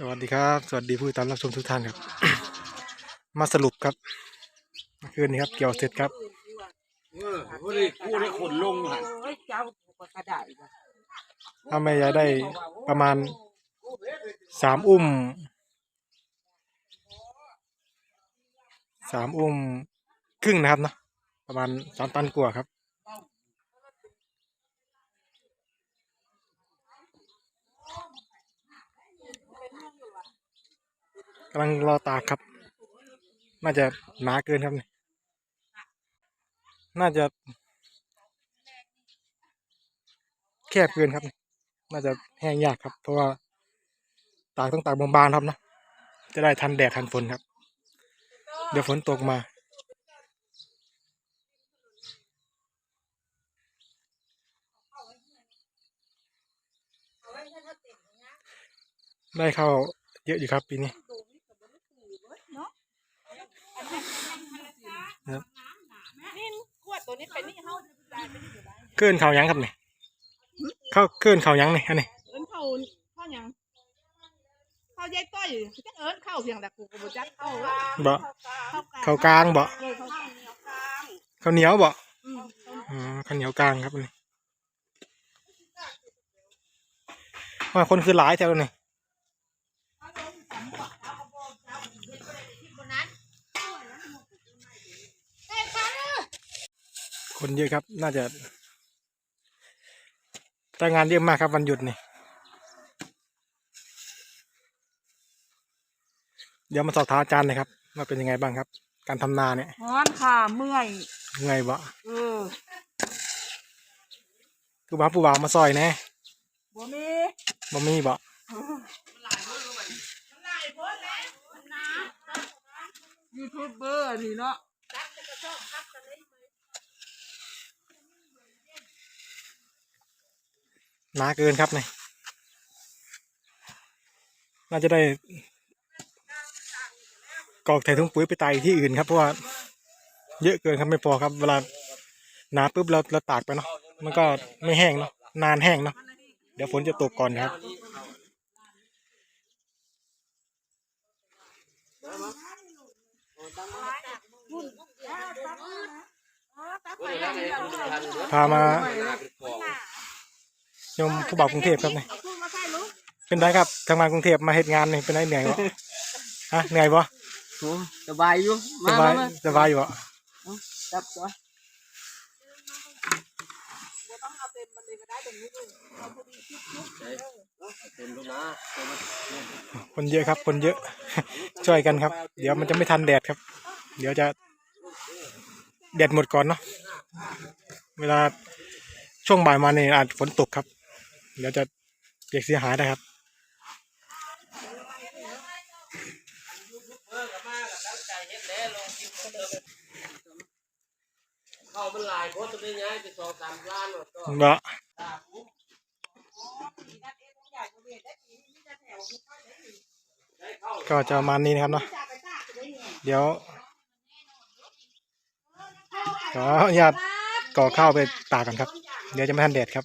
สวัสดีครับ สวัสดีผู้ติดตามรับชมทุกท่านครับ มาสรุปครับเมื่อคืนนี้ครับ เกี่ยวเสร็จครับเออพอดีกูได้ขนลงหันโอ้ยเจ้าก็กระไดว่ะถ้าแม่ยายได้ประมาณสามอุ้มสามอุ้มครึ่งนะครับเนาะประมาณสามตันกว่าครับำลังรอตากครับ น่าจะหนาเกินครับนี่น่าจะ แคบเกินครับ น่าจะแห้งยากครับ เพราะว่าตากต้องตากบางๆครับนะจะได้ทันแดดทันฝนครับ เดี๋ยวฝนตกมาได้เข้าเยอะอยู่ครับปีนี้ นี่ขวดตัวนี้เป็นนี่เฮาได้ไปอยู่ได้เคลื่อนเขายังครับเนี่ยเข้าเคลื่อนเขายังเนี่ยอันนี้เอิ้นเข้าเข้าหยังเข้ายายต้อยจักเอิ้นเข้าเพียงแต่กูก็บ่จักเข้าว่าบ่เข้ากลางเขากลางบ่เออเข้ากลางเหนียวกลางเขาเหนียวบ่อืมอ๋อข้าวเหนียวกลางครับอันนี้ว่าคนคือหลายแถวนี่ คนเยอะครับ น่าจะแต่งานเยอะมากครับวันหยุดนี่ เดี๋ยวมาสอบถามอาจารย์หนะครับว่าเป็นยังไงบ้างครับ การทำนาเนี่ยฮ้อนค่ะเมื่อยเหนื่อยบ่เออคือบ้าผู้บ่าวมาซอยแน่บ่มีบ่มีบ่ยูทูบเบอร์นี่เนาะ หนาเกินครับเนี่ยน่าจะได้กอกใส่ถุงปุ๋ยไปไตที่อื่นครับเพราะว่าเยอะเกินครับไม่พอครับ เวลาหนาปุ๊บเราเราตากไปเนาะมันก็ไม่แห้งเนาะนานแห้งเนาะเดี๋ยวฝนจะตกก่อนครับ พามา ยมผู้บ่าวกรุงเทพครับเนี่ยเป็นไรครับทำงานกรุงเทพมาเหตุงานนี่เป็นไรเหนื่อยวะฮะเหนื่อยปะโอ้สบายอยู่สบายสบายอยู่ปะจับตัวคนเยอะครับ คนเยอะ ช่วยกันครับ เดี๋ยวมันจะไม่ทันแดดครับ เดี๋ยวจะแดดหมดก่อนเนาะเวลาช่วงบ่ายมาเนี่ยอาจฝนตกครับ เดี๋ยวจะเปียกเสียหายได้ครับเข้ามันหลายคนจะได้ย้ายไปสองสามล้านหมดก็เนาะก็จะประมาณนี้นะครับเนาะเดี๋ยวขออนุญาตก่อข้าวไปตากกันครับ เดี๋ยวจะไม่ทันแดดครับ